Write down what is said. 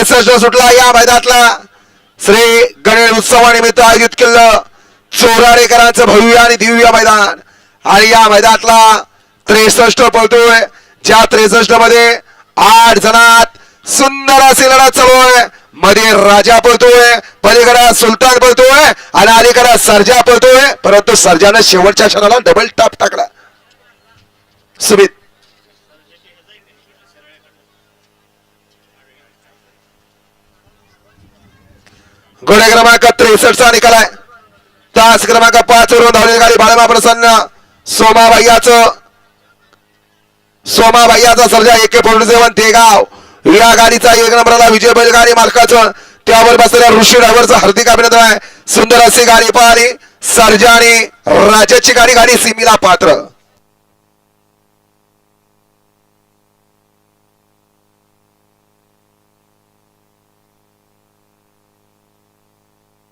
त्रेसष्ट सुटला या मैदानातला श्री गणेश उत्सवानिमित्त आयोजित केलं चोराडेकरांचं भव्य आणि दिव्य मैदान. आणि या मैदानातला त्रेसष्ट पळतोय. ज्या त्रेसष्टमध्ये आठ जणात सुंदर असे लढा चालू आहे. मध्ये राजा पळतोय पलीकडे सुलतान पळतोय आणि अलीकडे सर्जा पळतोय. परंतु सर्जानं शेवटच्या क्षणाला डबल टाप टाकला. सुमित. घोडे क्रमांक त्रेसष्ट चा निकाल आहे. तास क्रमांक पाच वरून धावलेली गाडी बाळमा प्रसन्न. सोमा भैयाचं सोमा भैयाचा सर्जा एके फोर्टी सेवन तेगाव. या गाडीचा एक नंबरला विजय बैलगाडी मालकाचं. त्यावर बसलेल्या ऋषी ड्रायव्हरचं हार्दिक अभिनंदन आहे. सुंदर अशी गाडी पाहिली. सर्जा आणि राजाची गाडी गाडी सिमिला पात्र.